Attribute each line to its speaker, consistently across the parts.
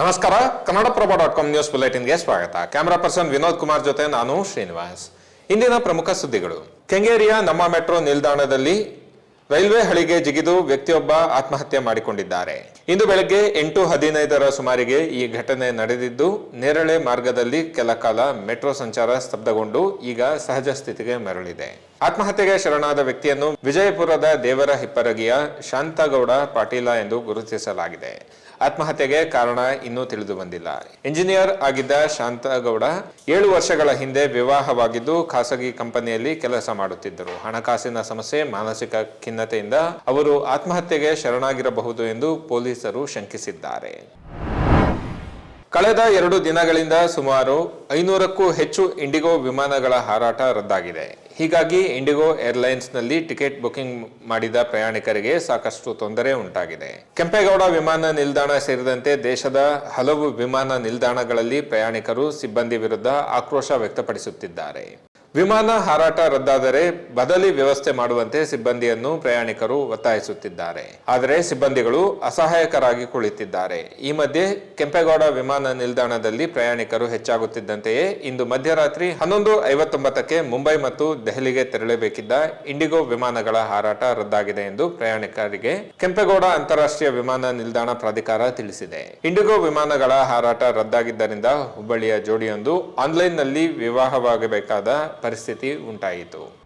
Speaker 1: ನಮಸ್ಕಾರ Kannadaprabha dot com news ಬುಲೆಟಿನ್ಗೆ ಸ್ವಾಗತ. ಕ್ಯಾಮರಾ ಪರ್ಸನ್ ವಿನೋದ್ ಕುಮಾರ್ ಜೊತೆ ನಾನು ಶ್ರೀನಿವಾಸ್. ಇಂದಿನ ಪ್ರಮುಖ ಸುದ್ದಿಗಳು. ಕೆಂಗೇರಿಯ ನಮ್ಮ ಮೆಟ್ರೋ ನಿಲ್ದಾಣದಲ್ಲಿ ರೈಲ್ವೆ ಹಳಿಗೆ ಜಿಗಿದು ವ್ಯಕ್ತಿಯೊಬ್ಬ ಆತ್ಮಹತ್ಯೆ ಮಾಡಿಕೊಂಡಿದ್ದಾರೆ. ಇಂದು ಬೆಳಗ್ಗೆ ಎಂಟು ಹದಿನೈದರ ಸುಮಾರಿಗೆ ಈ ಘಟನೆ ನಡೆದಿದ್ದು, ನೇರಳೆ ಮಾರ್ಗದಲ್ಲಿ ಕೆಲ ಕಾಲ ಮೆಟ್ರೋ ಸಂಚಾರ ಸ್ತಬ್ಧಗೊಂಡು ಈಗ ಸಹಜ ಸ್ಥಿತಿಗೆ ಮರಳಿದೆ. ಆತ್ಮಹತ್ಯೆಗೆ ಶರಣಾದ ವ್ಯಕ್ತಿಯನ್ನು ವಿಜಯಪುರದ ದೇವರ ಹಿಪ್ಪರಗಿಯ ಶಾಂತಗೌಡ ಪಾಟೀಲ ಎಂದು ಗುರುತಿಸಲಾಗಿದೆ. ಆತ್ಮಹತ್ಯೆಗೆ ಕಾರಣ ಇನ್ನೂ ತಿಳಿದು ಬಂದಿಲ್ಲ. ಇಂಜಿನಿಯರ್ ಆಗಿದ್ದ ಶಾಂತಗೌಡ ಏಳು ವರ್ಷಗಳ ಹಿಂದೆ ವಿವಾಹವಾಗಿದ್ದು ಖಾಸಗಿ ಕಂಪನಿಯಲ್ಲಿ ಕೆಲಸ ಮಾಡುತ್ತಿದ್ದರು. ಹಣಕಾಸಿನ ಸಮಸ್ಯೆ, ಮಾನಸಿಕ ಖಿನ್ನತೆಯಿಂದ ಅವರು ಆತ್ಮಹತ್ಯೆಗೆ ಶರಣಾಗಿರಬಹುದು ಎಂದು ಪೊಲೀಸರು ಶಂಕಿಸಿದ್ದಾರೆ. ಕಳೆದ ಎರಡು ದಿನಗಳಿಂದ ಸುಮಾರು ಐನೂರಕ್ಕೂ ಹೆಚ್ಚು ಇಂಡಿಗೋ ವಿಮಾನಗಳ ಹಾರಾಟ ರದ್ದಾಗಿದೆ. ಹೀಗಾಗಿ ಇಂಡಿಗೋ ಏರ್ಲೈನ್ಸ್ನಲ್ಲಿ ಟಿಕೆಟ್ ಬುಕಿಂಗ್ ಮಾಡಿದ ಪ್ರಯಾಣಿಕರಿಗೆ ಸಾಕಷ್ಟು ತೊಂದರೆ ಉಂಟಾಗಿದೆ. ಕೆಂಪೇಗೌಡ ವಿಮಾನ ನಿಲ್ದಾಣ ಸೇರಿದಂತೆ ದೇಶದ ಹಲವು ವಿಮಾನ ನಿಲ್ದಾಣಗಳಲ್ಲಿ ಪ್ರಯಾಣಿಕರು ಸಿಬ್ಬಂದಿ ವಿರುದ್ಧ ಆಕ್ರೋಶ ವ್ಯಕ್ತಪಡಿಸುತ್ತಿದ್ದಾರೆ. ವಿಮಾನ ಹಾರಾಟ ರದ್ದಾದರೆ ಬದಲಿ ವ್ಯವಸ್ಥೆ ಮಾಡುವಂತೆ ಸಿಬ್ಬಂದಿಯನ್ನು ಪ್ರಯಾಣಿಕರು ಒತ್ತಾಯಿಸುತ್ತಿದ್ದಾರೆ. ಆದರೆ ಸಿಬ್ಬಂದಿಗಳು ಅಸಹಾಯಕರಾಗಿ ಕುಳಿತಿದ್ದಾರೆ. ಈ ಮಧ್ಯೆ ಕೆಂಪೇಗೌಡ ವಿಮಾನ ನಿಲ್ದಾಣದಲ್ಲಿ ಪ್ರಯಾಣಿಕರು ಹೆಚ್ಚಾಗುತ್ತಿದ್ದಂತೆಯೇ ಇಂದು ಮಧ್ಯರಾತ್ರಿ ಹನ್ನೊಂದು ಐವತ್ತೊಂಬತ್ತಕ್ಕೆ ಮುಂಬೈ ಮತ್ತು ದೆಹಲಿಗೆ ತೆರಳಬೇಕಿದ್ದ ಇಂಡಿಗೋ ವಿಮಾನಗಳ ಹಾರಾಟ ರದ್ದಾಗಿದೆ ಎಂದು ಪ್ರಯಾಣಿಕರಿಗೆ ಕೆಂಪೇಗೌಡ ಅಂತಾರಾಷ್ಟ್ರೀಯ ವಿಮಾನ ನಿಲ್ದಾಣ ಪ್ರಾಧಿಕಾರ ತಿಳಿಸಿದೆ. ಇಂಡಿಗೋ ವಿಮಾನಗಳ ಹಾರಾಟ ರದ್ದಾಗಿದ್ದರಿಂದ ಹುಬ್ಬಳ್ಳಿಯ ಜೋಡಿಯೊಂದು ಆನ್ಲೈನ್ನಲ್ಲಿ ವಿವಾಹವಾಗಬೇಕಾದ ಪರಿಸ್ಥಿತಿ ಉಂಟಾಯಿತು.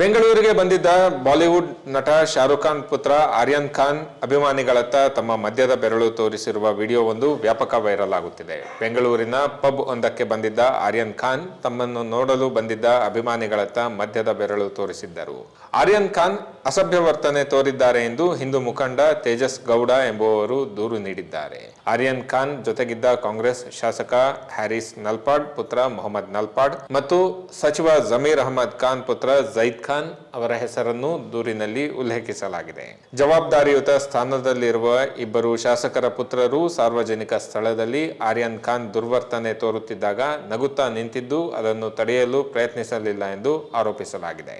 Speaker 1: ಬೆಂಗಳೂರಿಗೆ ಬಂದಿದ್ದ ಬಾಲಿವುಡ್ ನಟ ಶಾರುಖ್ ಖಾನ್ ಪುತ್ರ ಆರ್ಯನ್ ಖಾನ್ ಅಭಿಮಾನಿಗಳತ್ತ ತಮ್ಮ ಮದ್ಯದ ಬೆರಳು ತೋರಿಸಿರುವ ವಿಡಿಯೋವೊಂದು ವ್ಯಾಪಕ ವೈರಲ್ ಆಗುತ್ತಿದೆ. ಬೆಂಗಳೂರಿನ ಪಬ್ ಒಂದಕ್ಕೆ ಬಂದಿದ್ದ ಆರ್ಯನ್ ಖಾನ್ ತಮ್ಮನ್ನು ನೋಡಲು ಬಂದಿದ್ದ ಅಭಿಮಾನಿಗಳತ್ತ ಮದ್ಯದ ಬೆರಳು ತೋರಿಸಿದ್ದರು. ಆರ್ಯನ್ ಖಾನ್ ಅಸಭ್ಯ ವರ್ತನೆ ತೋರಿದ್ದಾರೆ ಎಂದು ಹಿಂದೂ ಮುಖಂಡ ತೇಜಸ್ ಗೌಡ ಎಂಬುವವರು ದೂರು ನೀಡಿದ್ದಾರೆ. ಆರ್ಯನ್ ಖಾನ್ ಜೊತೆಗಿದ್ದ ಕಾಂಗ್ರೆಸ್ ಶಾಸಕ ಹ್ಯಾರಿಸ್ ನಲ್ಪಾಡ್ ಪುತ್ರ ಮೊಹಮ್ಮದ್ ನಲ್ಪಾಡ್ ಮತ್ತು ಸಚಿವ ಜಮೀರ್ ಅಹಮದ್ ಖಾನ್ ಪುತ್ರ ಜೈದ್ ಖಾನ್ ಅವರ ಹೆಸರನ್ನು ದೂರಿನಲ್ಲಿ ಉಲ್ಲೇಖಿಸಲಾಗಿದೆ. ಜವಾಬ್ದಾರಿಯುತ ಸ್ಥಾನದಲ್ಲಿರುವ ಇಬ್ಬರು ಶಾಸಕರ ಪುತ್ರರು ಸಾರ್ವಜನಿಕ ಸ್ಥಳದಲ್ಲಿ ಆರ್ಯನ್ ಖಾನ್ ದುರ್ವರ್ತನೆ ತೋರುತ್ತಿದ್ದಾಗ ನಗುತ್ತಾ ನಿಂತಿದ್ದು ಅದನ್ನು ತಡೆಯಲು ಪ್ರಯತ್ನಿಸಲಿಲ್ಲ ಎಂದು ಆರೋಪಿಸಲಾಗಿದೆ.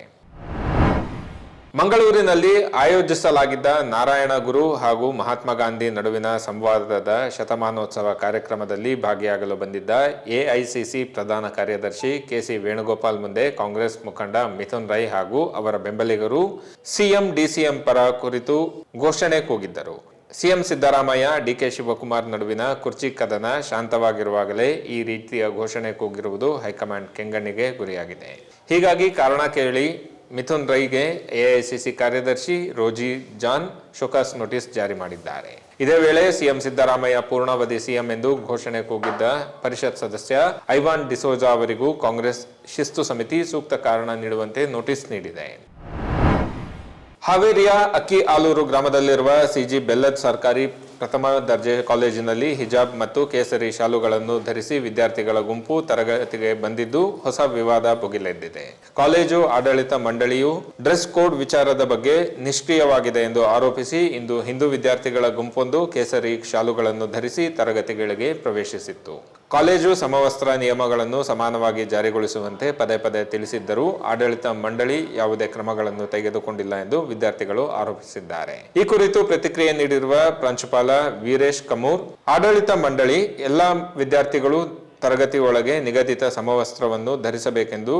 Speaker 1: ಮಂಗಳೂರಿನಲ್ಲಿ ಆಯೋಜಿಸಲಾಗಿದ್ದ ನಾರಾಯಣ ಗುರು ಹಾಗೂ ಮಹಾತ್ಮ ಗಾಂಧಿ ನಡುವಿನ ಸಂವಾದದ ಶತಮಾನೋತ್ಸವ ಕಾರ್ಯಕ್ರಮದಲ್ಲಿ ಭಾಗಿಯಾಗಲು ಬಂದಿದ್ದ ಎಐಸಿಸಿ ಪ್ರಧಾನ ಕಾರ್ಯದರ್ಶಿ ಕೆಸಿ ವೇಣುಗೋಪಾಲ್ ಮುಂದೆ ಕಾಂಗ್ರೆಸ್ ಮುಖಂಡ ಮಿಥುನ್ ರೈ ಹಾಗೂ ಅವರ ಬೆಂಬಲಿಗರು ಸಿಎಂ ಡಿಸಿಎಂ ಪರ ಕುರಿತು ಘೋಷಣೆ ಕೂಗಿದ್ದರು. ಸಿಎಂ ಸಿದ್ದರಾಮಯ್ಯ, ಡಿಕೆ ಶಿವಕುಮಾರ್ ನಡುವಿನ ಕುರ್ಚಿ ಕದನ ಶಾಂತವಾಗಿರುವಾಗಲೇ ಈ ರೀತಿಯ ಘೋಷಣೆ ಕೂಗಿರುವುದು ಹೈಕಮಾಂಡ್ ಕೆಂಗಣ್ಣಿಗೆ ಗುರಿಯಾಗಿದೆ. ಹೀಗಾಗಿ ಕಾರಣ ಕೇಳಿ ಮಿಥುನ್ ರೈಗೆ ಎಐಸಿಸಿ ಕಾರ್ಯದರ್ಶಿ ರೋಜಿ ಜಾನ್ ಶೋಕಾಸ್ ನೋಟಿಸ್ ಜಾರಿ ಮಾಡಿದ್ದಾರೆ. ಇದೇ ವೇಳೆ ಸಿಎಂ ಸಿದ್ದರಾಮಯ್ಯ ಪೂರ್ಣಾವಧಿ ಸಿಎಂ ಎಂದು ಘೋಷಣೆ ಕೂಗಿದ್ದ ಪರಿಷತ್ ಸದಸ್ಯ ಐವಾನ್ ಡಿಸೋಜಾ ಅವರಿಗೂ ಕಾಂಗ್ರೆಸ್ ಶಿಸ್ತು ಸಮಿತಿ ಸೂಕ್ತ ಕಾರಣ ನೀಡುವಂತೆ ನೋಟಿಸ್ ನೀಡಿದೆ. ಹಾವೇರಿಯ ಅಕ್ಕಿ ಆಲೂರು ಗ್ರಾಮದಲ್ಲಿರುವ ಸಿಜಿ ಬೆಲ್ಲದ್ ಸರ್ಕಾರಿ ಪ್ರಥಮ ದರ್ಜೆ ಕಾಲೇಜಿನಲ್ಲಿ ಹಿಜಾಬ್ ಮತ್ತು ಕೇಸರಿ ಶಾಲುಗಳನ್ನು ಧರಿಸಿ ವಿದ್ಯಾರ್ಥಿಗಳ ಗುಂಪು ತರಗತಿಗೆ ಬಂದಿದ್ದು ಹೊಸ ವಿವಾದ ಭುಗಿಲೆದ್ದಿದೆ. ಕಾಲೇಜು, ಆಡಳಿತ ಮಂಡಳಿಯು ಡ್ರೆಸ್ ಕೋಡ್ ವಿಚಾರದ ಬಗ್ಗೆ ನಿಷ್ಕ್ರಿಯವಾಗಿದೆ ಎಂದು ಆರೋಪಿಸಿ ಇಂದು ಹಿಂದೂ ವಿದ್ಯಾರ್ಥಿಗಳ ಗುಂಪೊಂದು ಕೇಸರಿ ಶಾಲುಗಳನ್ನು ಧರಿಸಿ ತರಗತಿಗಳಿಗೆ ಪ್ರವೇಶಿಸಿತ್ತು. ಕಾಲೇಜು ಸಮವಸ್ತ್ರ ನಿಯಮಗಳನ್ನು ಸಮಾನವಾಗಿ ಜಾರಿಗೊಳಿಸುವಂತೆ ಪದೇ ಪದೇ ತಿಳಿಸಿದ್ದರೂ ಆಡಳಿತ ಮಂಡಳಿ ಯಾವುದೇ ಕ್ರಮಗಳನ್ನು ತೆಗೆದುಕೊಂಡಿಲ್ಲ ಎಂದು ವಿದ್ಯಾರ್ಥಿಗಳು ಆರೋಪಿಸಿದ್ದಾರೆ. ಈ ಕುರಿತು ಪ್ರತಿಕ್ರಿಯೆ ನೀಡಿರುವ ಪ್ರಾಂಶುಪಾಲ ವೀರೇಶ್ ಕಮೂರ್, ಆಡಳಿತ ಮಂಡಳಿ ಎಲ್ಲಾ ವಿದ್ಯಾರ್ಥಿಗಳು ತರಗತಿಯೊಳಗೆ ನಿಗದಿತ ಸಮವಸ್ತ್ರವನ್ನು ಧರಿಸಬೇಕೆಂದು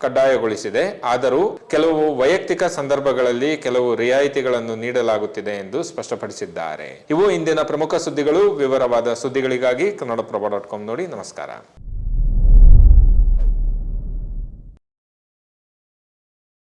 Speaker 1: ಕಡ್ಡಾಯಗೊಳಿಸಿದೆ. ಆದರೂ ಕೆಲವು ವೈಯಕ್ತಿಕ ಸಂದರ್ಭಗಳಲ್ಲಿ ಕೆಲವು ರಿಯಾಯಿತಿಗಳನ್ನು ನೀಡಲಾಗುತ್ತಿದೆ ಎಂದು ಸ್ಪಷ್ಟಪಡಿಸಿದ್ದಾರೆ. ಇವು ಇಂದಿನ ಪ್ರಮುಖ ಸುದ್ದಿಗಳು. ವಿವರವಾದ ಸುದ್ದಿಗಳಿಗಾಗಿ ಕನ್ನಡಪ್ರಭ ಡಾಟ್ ಕಾಮ್ ನೋಡಿ. ನಮಸ್ಕಾರ.